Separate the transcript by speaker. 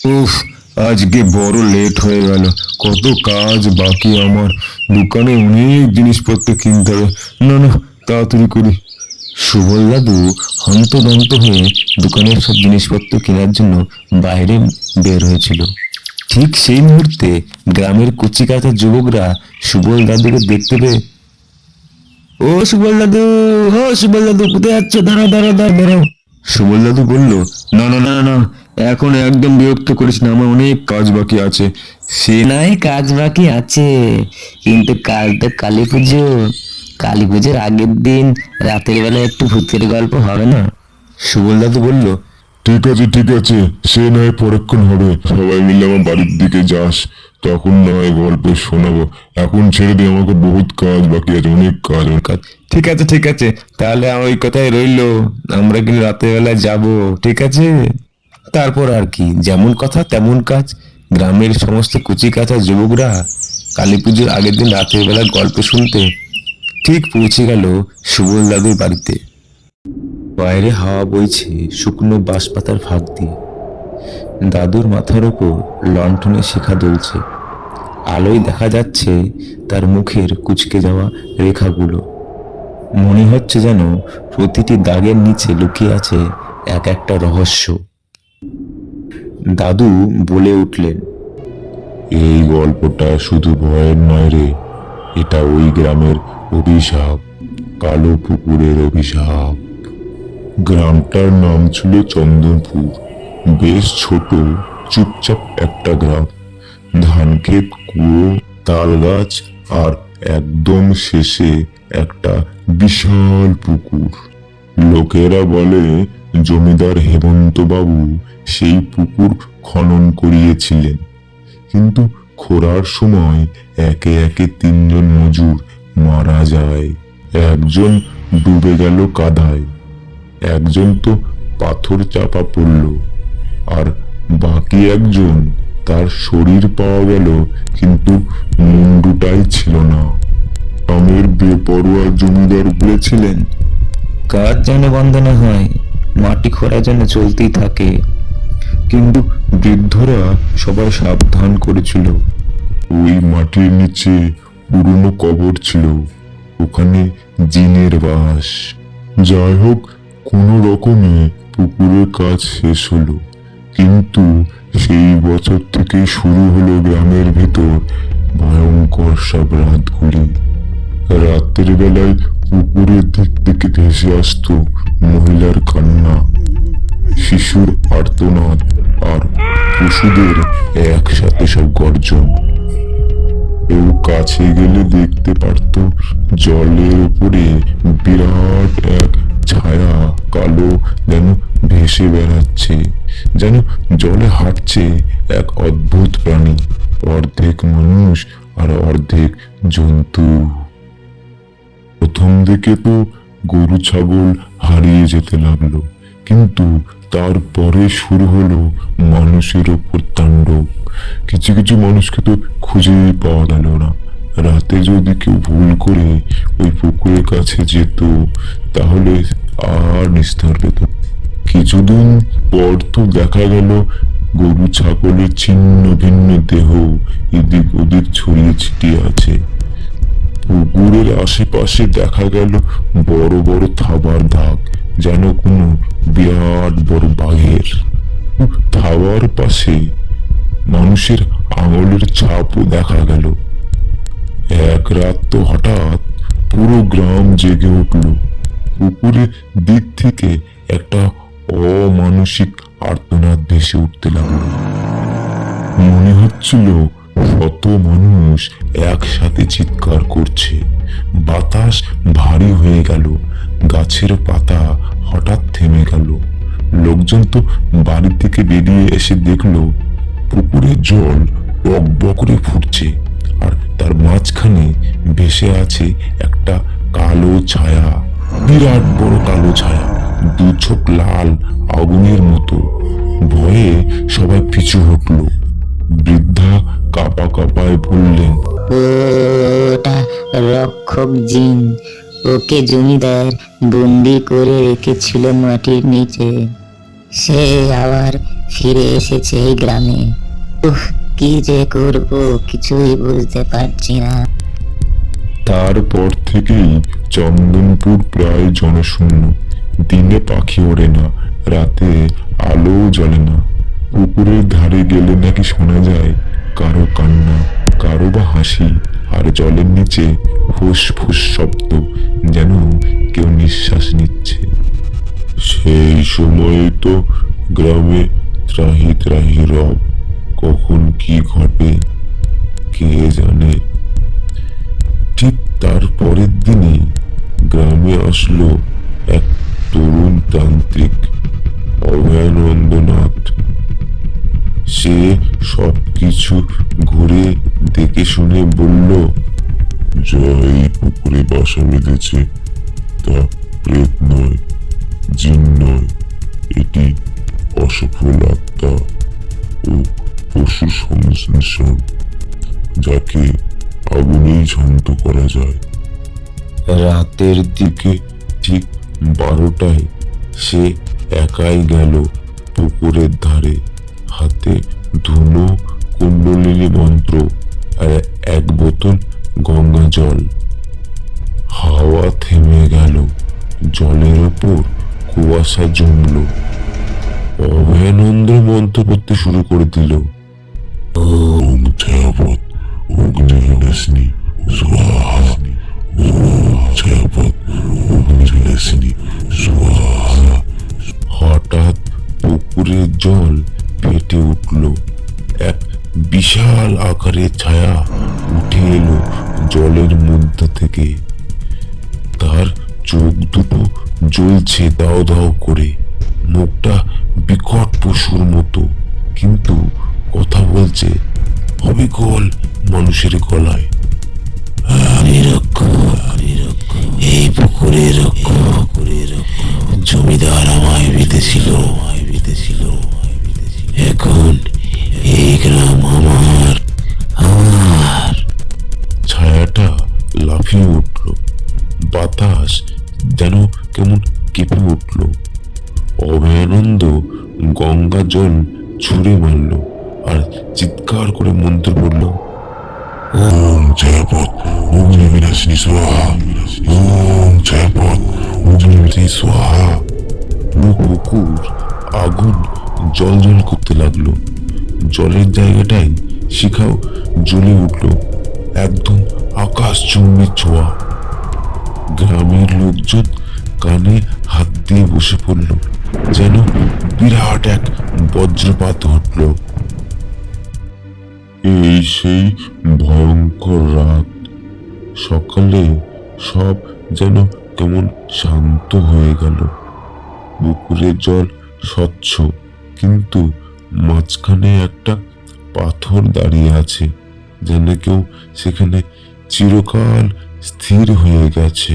Speaker 1: উফ, আজকে বড় লেট হয়ে গেল। কত কাজ বাকি আমার। দোকানে অনেক জিনিসপত্র কিনতে হবে। না না, তাড়াতাড়ি করি। সুবল দাদু হন্তদন্ত হয়ে দোকানের সব জিনিসপত্র কেনার জন্য বাইরে বের হয়েছিল। ঠিক সেই মুহূর্তে গ্রামের কচিকাঁচা যুবকরা সুবল দাদুকে দেখতে পেয়ে, ও সুবল দাদু ও সুবল দাদু কোথায় যাচ্ছ? দাঁড়াও দাঁড়াও দাঁড়াও দাঁড়াও সুবল দাদু বলল না না না না এখন একদম বিরক্ত করিস না আমার অনেক কাজ বাকি আছে। সে
Speaker 2: নাই কাজ বাকি আছে কিন্তু কাল তো কালী পুজো। কালী পুজোর আগের দিন রাতের বেলা একটু ভূতের গল্প হবে না?
Speaker 1: সুবল দাদু বলল ঠিক আছে ঠিক আছে সে নয় পরক্ষণ হবে। সবাই মিলে আমার বাড়ির দিকে যাস। তখন না হয় গল্প শোনাবো। এখন ছেড়ে দিয়ে আমাকে বহুত কাজ বাকি আছে, অনেক কাজ কাজ। ঠিক আছে ঠিক আছে। তাহলে ওই কথাই রইল। আমরা কিন্তু রাতের বেলা যাব? ঠিক আছে? তারপর আর কি? যেমন কথা, তেমন কাজ। গ্রামের সমস্ত কুচি কাঁচা যুবকরা কালী পুজোর আগের দিন রাতের বেলা গল্প শুনতে ঠিক পৌঁছে গেল সুবল দাদুর বাড়িতে। বাইরে হাওয়া বইছে, শুকনো বাঁশপাতার ফাঁক দিয়ে। দাদুর মাথার ওপর লণ্ঠনে শিখা দুলছে। আলোয় দেখা যাচ্ছে তার মুখের কুচকে যাওয়া রেখাগুলো। মনে হচ্ছে যেন প্রতিটি দাগের নিচে লুকিয়ে আছে এক একটা রহস্য। দাদু বলে উঠলেন, এই গল্পটা শুধু ভয়ের নয় রে, এটা ওই গ্রামের অভিশাপ, কালো পুকুরের অভিশাপ। গ্রামটার নাম ছিল চন্দনপুর। বেশ ছোট, চুপচাপ একটা গ্রাম। ধান ক্ষেত কুয়ো তাল গাছ আর একদম শেষে একটা বিশাল পুকুর। লোকেরা বলে, জমিদার হেমন্ত বাবু সেই পুকুর খনন করিয়েছিলেন। কিন্তু খোরার সময় একে একে তিনজন মজুর মারা যায়। একজন ডুবে গেল কাদায়, একজন তো পাথর চাপা পড়ল। আর বাকি একজন তার শরীর পাওয়া গেল কিন্তু মুন্ডুটাই ছিল না। গ্রামের বেপরোয়া জমিদার বলেছিলেন
Speaker 2: কাজ যেন বন্ধ না হয় মাটি খোঁড়ার যেন চলতেই থাকে।
Speaker 1: কিন্তু বৃদ্ধরা সবাই সাবধান করেছিল। ওই মাটির নিচে পুরনো কবর ছিল ওখানে জিনের বাস। যাই হোক কোনো রকমে পুকুরের কাজ শেষ হলো। কিন্তু সেই বছর থেকে শুরু হলো গ্রামের ভেতর ভয়ঙ্কর সব রাতগুলি। রাতের বেলায় পুকুরের দিক থেকে ভেসে আসতো মহিলার কান্না, শিশুর আর্তনাদ আর পশুদের একসাথে সব গর্জন। কেউ কাছে গেলে দেখতে পারত জলের উপরে বিরাট এক ছায়া কালো যেন ভেসে বেড়াচ্ছে। যেন জলে হাঁটছে এক অদ্ভুত প্রাণী, অর্ধেক মানুষ আর অর্ধেক জন্তু। প্রথম দিকে তো গরু, ছাগল হারিয়ে যেতে লাগল, কিন্তু তারপরে শুরু হলো মানুষের ওপর তাণ্ডব। কিছু কিছু মানুষকে তো খুঁজেই পাওয়া গেল না। রাতে যদি কেউ ভুল করে ওই পুকুরের কাছে যেত, তাহলে আর নিস্তার পেত না। কিছুদিন পর তো দেখা গেল, গরু ছাগলের ছিন্ন ভিন্ন দেহ এদিক ওদিক ছড়িয়ে ছিটিয়ে আছে। পুকুরের আশেপাশে দেখা গেল বড় বড় থাবার দাগ যেন কোনো বিরাট বড় বাঘের। থাবার পাশে মানুষের আঙুলের ছাপও দেখা গেল। এক রাত তো হঠাৎ পুরো গ্রাম জেগে উঠল। পুকুরের দিক থেকে একটা অমানসিক আর্তনাদ ভেসে উঠতে লাগল মনে হচ্ছিল শত মানুষ একসাথে চিৎকার করছে। বাতাস ভারী হয়ে গেল। গাছের পাতা হঠাৎ থেমে গেল। লোকজন তো বাড়ি থেকে বেরিয়ে এসে দেখল পুকুরের জল বক করে ফুটছে আর তার মাঝখানে ভেসে আছে একটা কালো ছায়া, বিরাট বড় কালো ছায়া। দু চোখ লাল আগুনের মতো। ভয়ে সবাই পিছু হটলো। বৃদ্ধা কাপা কাপায় বললেন
Speaker 3: ওটা রক্ষক জিন। ওকে জমিদার বন্দি করে রেখেছিল মাটির নিচে। সে আবার ফিরে এসেছে এই গ্রামে। উফ কি যে করব কিছুই বুঝতে পারছি না।
Speaker 1: তারপর থেকেই চন্দনপুর প্রায় জনশূন্য। দিনে পাখি ওড়ে না, রাতে আলো জ্বলে না। পুকুরের ধারে গেলে নাকি শোনা যায়, কারও কান্না, কারও বা হাসি, আর জলের নিচে ফুস ফুস শব্দ যেন কেউ নিঃশ্বাস নিচ্ছে। সেই সময় তো গ্রামে ত্রাহি ত্রাহি রব, কখন কি ঘটে কে জানে? ঠিক তার পরের দিনই গ্রামে আসলো কিছু ঘুরে দেখে শুনে বলল যা এই পুকুরে বাসা বেঁধেছে, তা প্রেত নয়, জিন নয়, এটি অসফল আত্মা ও পশু সংমিশ্রণ যাকে আগুনেই শান্ত করা যায়। রাতের দিকে ঠিক বারোটায় সে একাই গেল পুকুরের ধারে, হাতে ধুনো কুণ্ডলিনী মন্ত্র আর এক বোতল গঙ্গা জল। হাওয়া থেমে গেল জলের ওপর কুয়াশা জমলো। অভয়ানন্দ মন্ত্র পড়তে শুরু করে দিল। ওম স্বাহা ওম স্বাহা হঠাৎ পুকুরের জল ফেটে উঠল। বিশাল আকারের ছায়া উঠে এলো জলের মধ্যে থেকে। তার চোখ দুটো জ্বলছে দাও দাও করে। মুখটা বিকট পশুর মতো, কিন্তু কথা বলছে অবিকল মানুষের গলায়। এই পুকুরে রক্ষক। কেঁপে উঠল। অভয়ানন্দ গঙ্গা জল ছুঁড়ে মারল আর চিৎকার করে মন্ত্র পড়ল ওম জয়পথ অগ্নি বিনাশিনী স্বাহা। ওম জয়পথ অগ্নি বিনাশিনী স্বাহা। পুরো পুকুর আগুন জল জল করতে লাগল। জলের জায়গাটায় শিখাও জ্বলে উঠল। একদম আকাশ চুম্বি ছোঁয়া। গ্রামের লোকজন কানে হাত দিয়ে বসে পড়ল, যেন বিরাট এক বজ্রপাত ঘটল। এই সেই ভয়ঙ্কর রাত। সকালে সব যেন কেমন শান্ত হয়ে গেল। পুকুরের জল স্বচ্ছ, কিন্তু মাঝখানে একটা পাথর দাঁড়িয়ে আছে, যেন কেউ সেখানে চিরকাল স্থির হয়ে গেছে।